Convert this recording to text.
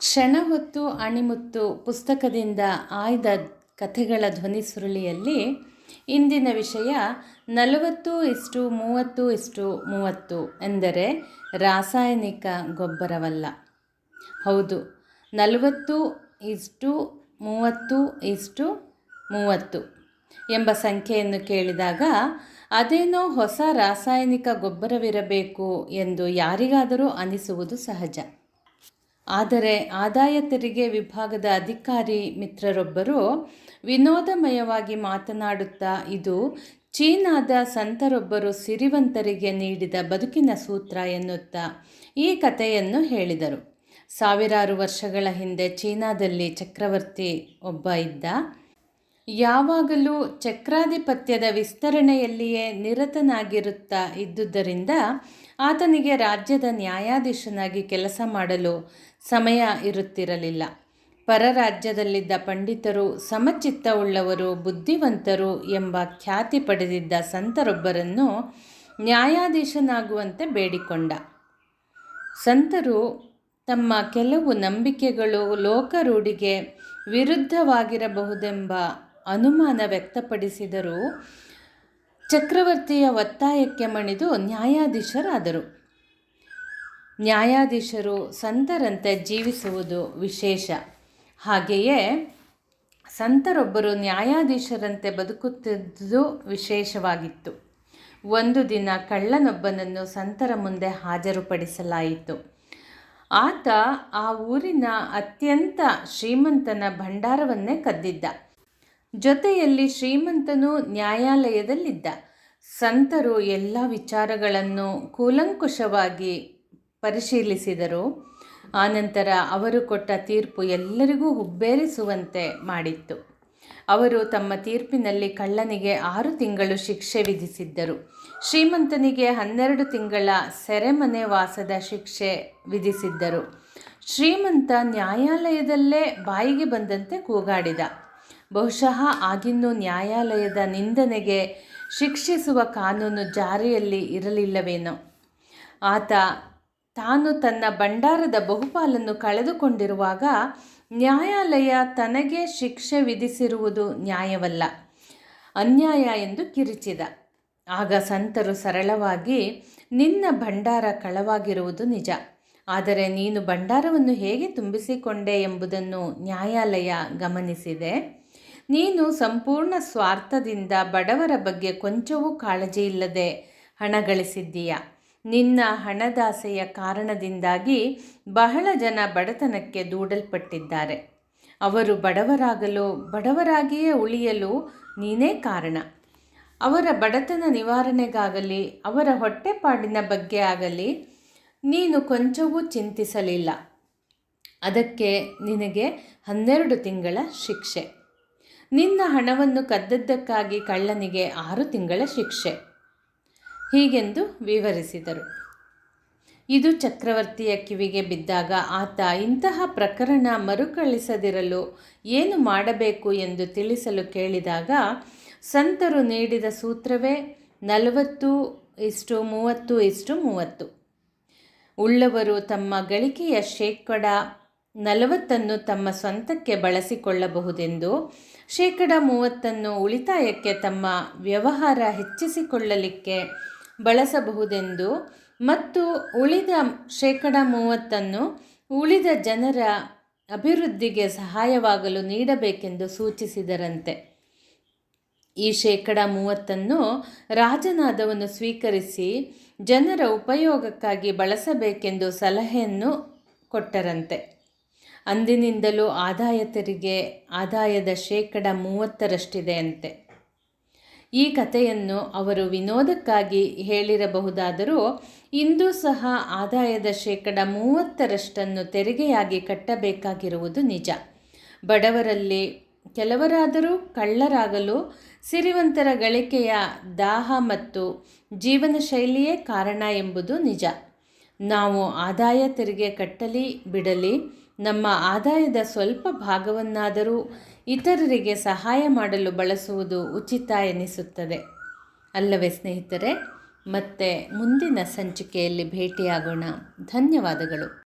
ಕ್ಷಣ ಹೊತ್ತು ಅಣಿಮುತ್ತು ಪುಸ್ತಕದಿಂದ ಆಯ್ದ ಕಥೆಗಳ ಧ್ವನಿ ಸುರುಳಿಯಲ್ಲಿ ಇಂದಿನ ವಿಷಯ ನಲವತ್ತು ಇಷ್ಟು ಮೂವತ್ತು ಇಷ್ಟು ಮೂವತ್ತು ಎಂದರೆ ರಾಸಾಯನಿಕ ಗೊಬ್ಬರವಲ್ಲ. ಹೌದು, ನಲವತ್ತು ಇಷ್ಟು ಮೂವತ್ತು ಇಷ್ಟು ಮೂವತ್ತು ಎಂಬ ಸಂಖ್ಯೆಯನ್ನು ಕೇಳಿದಾಗ ಅದೇನೋ ಹೊಸ ರಾಸಾಯನಿಕ ಗೊಬ್ಬರವಿರಬೇಕು ಎಂದು ಯಾರಿಗಾದರೂ ಅನಿಸುವುದು ಸಹಜ. ಆದರೆ ಆದಾಯ ತೆರಿಗೆ ವಿಭಾಗದ ಅಧಿಕಾರಿ ಮಿತ್ರರೊಬ್ಬರು ವಿನೋದಮಯವಾಗಿ ಮಾತನಾಡುತ್ತಾ, ಇದು ಚೀನಾದ ಸಂತರೊಬ್ಬರು ಸಿರಿವಂತರಿಗೆ ನೀಡಿದ ಬದುಕಿನ ಸೂತ್ರ ಎನ್ನುತ್ತಾ ಈ ಕಥೆಯನ್ನು ಹೇಳಿದರು. ಸಾವಿರಾರು ವರ್ಷಗಳ ಹಿಂದೆ ಚೀನಾದಲ್ಲಿ ಚಕ್ರವರ್ತಿ ಒಬ್ಬ ಇದ್ದ ಯಾವಾಗಲೂ ಚಕ್ರಾಧಿಪತ್ಯದ ವಿಸ್ತರಣೆಯಲ್ಲಿಯೇ ನಿರತನಾಗಿರುತ್ತಾ ಇದ್ದುದರಿಂದ ಆತನಿಗೆ ರಾಜ್ಯದ ನ್ಯಾಯಾಧೀಶನಾಗಿ ಕೆಲಸ ಮಾಡಲು ಸಮಯ ಇರುತ್ತಿರಲಿಲ್ಲ. ಪರರಾಜ್ಯದಲ್ಲಿದ್ದ ಪಂಡಿತರು ಸಮಚಿತ್ತವುಳ್ಳವರು, ಬುದ್ಧಿವಂತರು ಎಂಬ ಖ್ಯಾತಿ ಪಡೆದಿದ್ದ ಸಂತರೊಬ್ಬರನ್ನು ನ್ಯಾಯಾಧೀಶನಾಗುವಂತೆ ಬೇಡಿಕೊಂಡ. ಸಂತರು ತಮ್ಮ ಕೆಲವು ನಂಬಿಕೆಗಳು ಲೋಕರೂಢಿಗೆ ವಿರುದ್ಧವಾಗಿರಬಹುದೆಂಬ ಅನುಮಾನ ವ್ಯಕ್ತಪಡಿಸಿದರೂ ಚಕ್ರವರ್ತಿಯ ಒತ್ತಾಯಕ್ಕೆ ಮಣಿದು ನ್ಯಾಯಾಧೀಶರಾದರು. ನ್ಯಾಯಾಧೀಶರು ಸಂತರಂತೆ ಜೀವಿಸುವುದು ವಿಶೇಷ. ಹಾಗೆಯೇ ಸಂತರೊಬ್ಬರು ನ್ಯಾಯಾಧೀಶರಂತೆ ಬದುಕುತ್ತಿದ್ದುದು ವಿಶೇಷವಾಗಿತ್ತು. ಒಂದು ದಿನ ಕಳ್ಳನೊಬ್ಬನನ್ನು ಸಂತರ ಮುಂದೆ ಹಾಜರುಪಡಿಸಲಾಯಿತು. ಆತ ಆ ಊರಿನ ಅತ್ಯಂತ ಶ್ರೀಮಂತನ ಭಂಡಾರವನ್ನೇ ಕದ್ದಿದ್ದ. ಜೊತೆಯಲ್ಲಿ ಶ್ರೀಮಂತನು ನ್ಯಾಯಾಲಯದಲ್ಲಿದ್ದ. ಸಂತರು ಎಲ್ಲ ವಿಚಾರಗಳನ್ನು ಕೂಲಂಕುಷವಾಗಿ ಪರಿಶೀಲಿಸಿದರು. ಆನಂತರ ಅವರು ಕೊಟ್ಟ ತೀರ್ಪು ಎಲ್ಲರಿಗೂ ಹುಬ್ಬೇರಿಸುವಂತೆ ಮಾಡಿತ್ತು. ಅವರು ತಮ್ಮ ತೀರ್ಪಿನಲ್ಲಿ ಕಳ್ಳನಿಗೆ ಆರು ತಿಂಗಳು ಶಿಕ್ಷೆ ವಿಧಿಸಿದ್ದರು. ಶ್ರೀಮಂತನಿಗೆ ಹನ್ನೆರಡು ತಿಂಗಳ ಸೆರೆಮನೆ ವಾಸದ ಶಿಕ್ಷೆ ವಿಧಿಸಿದ್ದರು. ಶ್ರೀಮಂತ ನ್ಯಾಯಾಲಯದಲ್ಲೇ ಬಾಯಿಗೆ ಬಂದಂತೆ ಕೂಗಾಡಿದ. ಬಹುಶಃ ಆಗಿನ್ನೂ ನ್ಯಾಯಾಲಯದ ನಿಂದನೆಗೆ ಶಿಕ್ಷಿಸುವ ಕಾನೂನು ಜಾರಿಯಲ್ಲಿ ಇರಲಿಲ್ಲವೇನೋ. ಆತ ತಾನು ತನ್ನ ಭಂಡಾರದ ಬಹುಪಾಲನ್ನು ಕಳೆದುಕೊಂಡಿರುವಾಗ ನ್ಯಾಯಾಲಯ ತನಗೆ ಶಿಕ್ಷೆ ವಿಧಿಸಿರುವುದು ನ್ಯಾಯವಲ್ಲ, ಅನ್ಯಾಯ ಎಂದು ಕಿರಿಚಿದ. ಆಗ ಸಂತರು ಸರಳವಾಗಿ, ನಿನ್ನ ಭಂಡಾರ ಕಳವಾಗಿರುವುದು ನಿಜ, ಆದರೆ ನೀನು ಭಂಡಾರವನ್ನು ಹೇಗೆ ತುಂಬಿಸಿಕೊಂಡೆ ಎಂಬುದನ್ನು ನ್ಯಾಯಾಲಯ ಗಮನಿಸಿದೆ. ನೀನು ಸಂಪೂರ್ಣ ಸ್ವಾರ್ಥದಿಂದ ಬಡವರ ಬಗ್ಗೆ ಕೊಂಚವೂ ಕಾಳಜಿ ಇಲ್ಲದೆ ಹಣ ಗಳಿಸಿದ್ದೀಯ? ನಿನ್ನ ಹಣದಾಸೆಯ ಕಾರಣದಿಂದಾಗಿ ಬಹಳ ಜನ ಬಡತನಕ್ಕೆ ದೂಡಲ್ಪಟ್ಟಿದ್ದಾರೆ. ಅವರು ಬಡವರಾಗಲು, ಬಡವರಾಗಿಯೇ ಉಳಿಯಲು ನೀನೇ ಕಾರಣ. ಅವರ ಬಡತನ ನಿವಾರಣೆಗಾಗಲಿ, ಅವರ ಹೊಟ್ಟೆಪಾಡಿನ ಬಗ್ಗೆ ಆಗಲಿ ನೀನು ಕೊಂಚವೂ ಚಿಂತಿಸಲಿಲ್ಲ. ಅದಕ್ಕೆ ನಿನಗೆ ಹನ್ನೆರಡು ತಿಂಗಳ ಶಿಕ್ಷೆ. ನಿನ್ನ ಹಣವನ್ನು ಕದ್ದದ್ದಕ್ಕಾಗಿ ಕಳ್ಳನಿಗೆ ಆರು ತಿಂಗಳ ಶಿಕ್ಷೆ. ಹೀಗೆಂದು ವಿವರಿಸಿದರು. ಇದು ಚಕ್ರವರ್ತಿಯ ಕಿವಿಗೆ ಬಿದ್ದಾಗ ಆತ ಇಂತಹ ಪ್ರಕರಣ ಮರುಕಳಿಸದಿರಲು ಏನು ಮಾಡಬೇಕು ಎಂದು ತಿಳಿಸಲು ಕೇಳಿದಾಗ, ಸಂತರು ನೀಡಿದ ಸೂತ್ರವೇ ನಲವತ್ತು ಇಷ್ಟು ಮೂವತ್ತು ಇಷ್ಟು ಮೂವತ್ತು. ಉಳ್ಳವರು ತಮ್ಮ ಗಳಿಕೆಯ ಶೇಕಡ ನಲವತ್ತನ್ನು ತಮ್ಮ ಸ್ವಂತಕ್ಕೆ ಬಳಸಿಕೊಳ್ಳಬಹುದೆಂದು ಶೇಕಡ ಮೂವತ್ತನ್ನು ಉಳಿತಾಯಕ್ಕೆ ತಮ್ಮ ವ್ಯವಹಾರ ಹೆಚ್ಚಿಸಿಕೊಳ್ಳಲಿಕ್ಕೆ ಬಳಸಬಹುದೆಂದು ಮತ್ತು ಉಳಿದ ಶೇಕಡ ಮೂವತ್ತನ್ನು ಉಳಿದ ಜನರ ಅಭಿವೃದ್ಧಿಗೆ ಸಹಾಯವಾಗಲು ನೀಡಬೇಕೆಂದು ಸೂಚಿಸಿದರಂತೆ. ಈ ಶೇಕಡ ಮೂವತ್ತನ್ನು ರಾಜನಾದವನು ಸ್ವೀಕರಿಸಿ ಜನರ ಉಪಯೋಗಕ್ಕಾಗಿ ಬಳಸಬೇಕೆಂದು ಸಲಹೆಯನ್ನು ಕೊಟ್ಟರಂತೆ. ಅಂದಿನಿಂದಲೂ ಆದಾಯ ತೆರಿಗೆ, ಆದಾಯದ ಶೇಕಡ ಮೂವತ್ತರಷ್ಟಿದೆ ಅಂತೆ. ಈ ಕಥೆಯನ್ನು ಅವರು ವಿನೋದಕ್ಕಾಗಿ ಹೇಳಿರಬಹುದಾದರೂ, ಇಂದು ಸಹ ಆದಾಯದ ಶೇಕಡ ಮೂವತ್ತರಷ್ಟನ್ನು ತೆರಿಗೆಯಾಗಿ ಕಟ್ಟಬೇಕಾಗಿರುವುದು ನಿಜ. ಬಡವರಲ್ಲಿ ಕೆಲವರಾದರೂ ಕಳ್ಳರಾಗಲು ಸಿರಿವಂತರ ಗಳಿಕೆಯ ದಾಹ ಮತ್ತು ಜೀವನ ಶೈಲಿಯೇ ಕಾರಣ ಎಂಬುದು ನಿಜ. ನಾವು ಆದಾಯ ತೆರಿಗೆ ಕಟ್ಟಲಿ, ಬಿಡಲಿ ನಮ್ಮ ಆದಾಯದ ಸ್ವಲ್ಪ ಭಾಗವನ್ನಾದರೂ ಇತರರಿಗೆ ಸಹಾಯ ಮಾಡಲು ಬಳಸುವುದು ಉಚಿತ ಎನಿಸುತ್ತದೆ. ಅಲ್ಲವೇ ಸ್ನೇಹಿತರೆ, ಮತ್ತೆ ಮುಂದಿನ ಸಂಚಿಕೆಯಲ್ಲಿ ಭೇಟಿಯಾಗೋಣ. ಧನ್ಯವಾದಗಳು.